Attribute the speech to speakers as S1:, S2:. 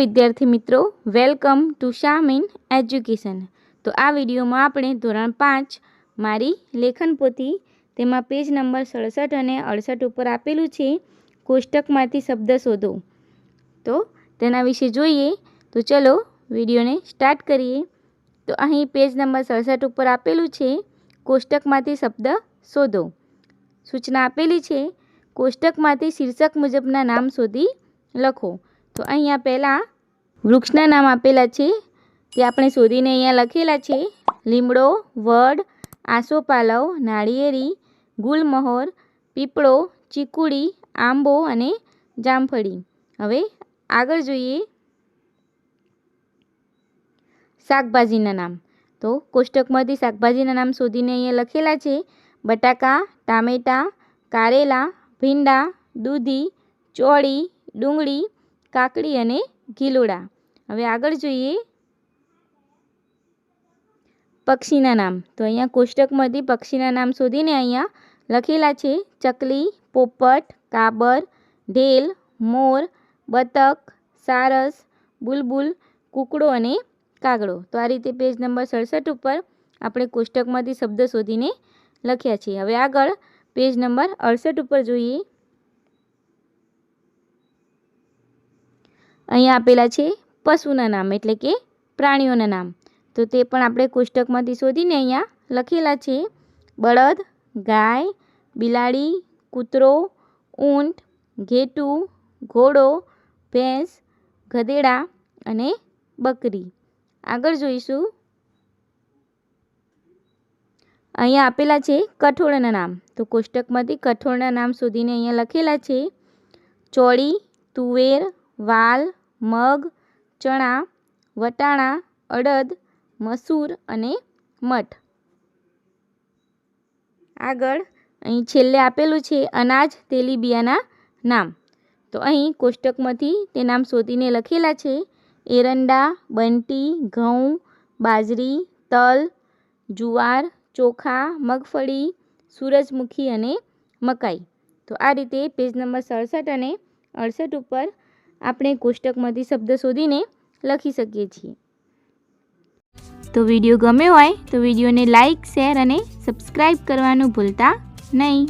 S1: વિદ્યાર્થી મિત્રો welcome to Sham in education તો આ વિડીયોમાં આપણે ધોરણ પાંચ, મારી લેખન પોથી, તેમાં પેજ નંબર સડસઠ અને અડસઠ ઉપર આપેલું છે, કોષ્ટકમાંથી શબ્દ શોધો. તો તેના વિશે જોઈએ, તો ચલો વિડીયોને સ્ટાર્ટ કરીએ. તો અહીં પેજ નંબર સડસઠ ઉપર આપેલું છે, કોષ્ટકમાંથી શબ્દ શોધો. સૂચના આપેલી છે, કોષ્ટકમાંથી શીર્ષક મુજબના નામ શોધી લખો. તો અહીંયા પહેલાં વૃક્ષના નામ આપેલા છે તે આપણે શોધીને અહીંયા લખેલા છે. લીમડો, વડ આસોપાલવ નાળિયેરી, ગુલમહોર, પીપળો, ચીકુડી, આંબો અને જામફળી. હવે આગળ જોઈએ શાકભાજીના નામ. તો કોષ્ટકમાંથી શાકભાજીના નામ શોધીને અહીંયા લખેલા છે. બટાકા, ટામેટાં, કારેલા, ભીંડા, દૂધી, ચોળી, ડુંગળી કાકડી અને ગીલોડા. હવે આગળ જોઈએ પક્ષીના નામ. તો અહીંયા કોષ્ટકમાંથી પક્ષીના નામ શોધીને અહીંયા લખેલા છે ચકલી, પોપટ, કાબર ઢેલ મોર, બતક, સારસ, બુલબુલ, કૂકડો અને કાગડો. તો આ રીતે પેજ નંબર સડસઠ ઉપર આપણે કોષ્ટકમાંથી શબ્દ શોધીને લખ્યા છે. હવે આગળ પેજ નંબર અડસઠ ઉપર જોઈએ. અહીંયા આપેલા છે પશુના નામ, એટલે કે પ્રાણીઓના નામ. તો તે પણ આપણે કોષ્ટકમાંથી શોધીને અહીંયા લખેલા છે. બળદ, ગાય, બિલાડી, કૂતરો, ઊંટ, ઘેટું, ઘોડો, ભેંસ, ગધેડા અને બકરી. આગળ જોઈશું. અહીંયા આપેલા છે કઠોળના નામ. તો કોષ્ટકમાંથી કઠોળના નામ શોધીને અહીંયા લખેલા છે. ચોળી, તુવેર, વાલ મગ, ચણા, વટાણા, અડદ, મસૂર અને મઠ. આગળ અહીં છેલ્લે આપેલું છે અનાજ તેલીબિયાના નામ. તો અહીં કોષ્ટકમાંથી તે નામ શોધીને લખેલા છે. એરંડા, બંટી, ઘઉં, બાજરી, તલ, જુવાર, ચોખા, મગફળી, સૂરજમુખી અને મકાઈ. તો આ રીતે પેજ નંબર સડસઠ અને અડસઠ ઉપર આપણે કોષ્ટકમાંથી શબ્દ શોધીને લખી શકીએ છીએ. તો વીડિયો ગમ્યો હોય તો વિડીયોને લાઇક શેર અને સબસ્ક્રાઈબ કરવાનું ભૂલતા નહીં.